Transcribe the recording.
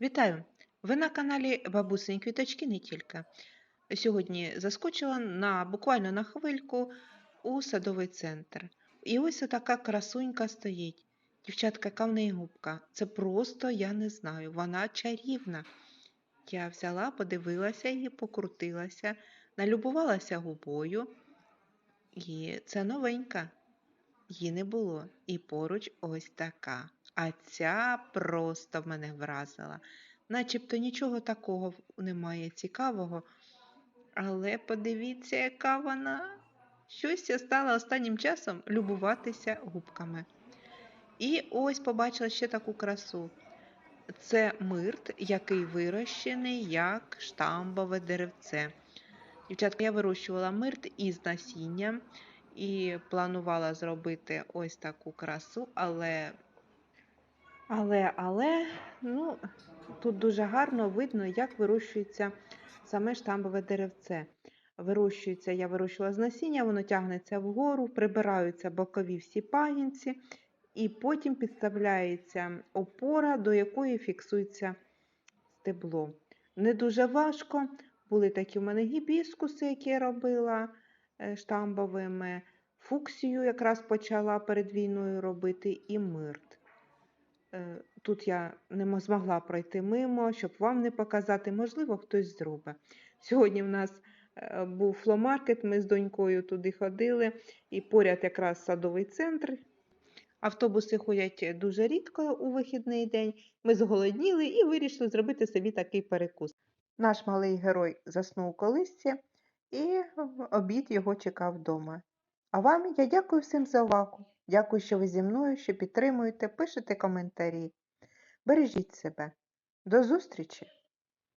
Вітаю! Ви на каналі Бабусині Квіточки не тільки. Сьогодні заскочила на буквально на хвильку у садовий центр. І ось така красунька стоїть. Дівчатка, яка в неї губка. Це просто я не знаю. Вона чарівна. Я взяла, подивилася її, покрутилася, налюбувалася губою. І це новенька. Її не було. І поруч ось така. А ця просто мене вразила. Начебто нічого такого немає цікавого. Але подивіться, яка вона. Щось я стала останнім часом любуватися губками. І ось побачила ще таку красу. Це мирт, який вирощений як штамбове деревце. Дівчатка, я вирощувала мирт із насіння і планувала зробити ось таку красу, але, але, але, ну, тут дуже гарно видно, як вирощується саме штамбове деревце. Вирощується, я вирощувала з насіння, воно тягнеться вгору, прибираються бокові всі пагінці, і потім підставляється опора, до якої фіксується стебло. Не дуже важко. Були такі в мене гібіскуси, які я робила е, штамбовими. Фуксію якраз почала перед війною робити і мирт. Е, Тут я не змогла пройти мимо, щоб вам не показати, можливо, хтось зробить. Сьогодні в нас е, був фломаркет, ми з донькою туди ходили, і поряд якраз садовий центр. Автобуси ходять дуже рідко у вихідний день. Ми зголодніли і вирішили зробити собі такий перекус. Наш малий герой заснув колисці, і обід його чекав вдома. А вам я дякую всім за увагу. Дякую, що ви зі мною, що підтримуєте, пишете коментарі. Бережіть себе. До зустрічі!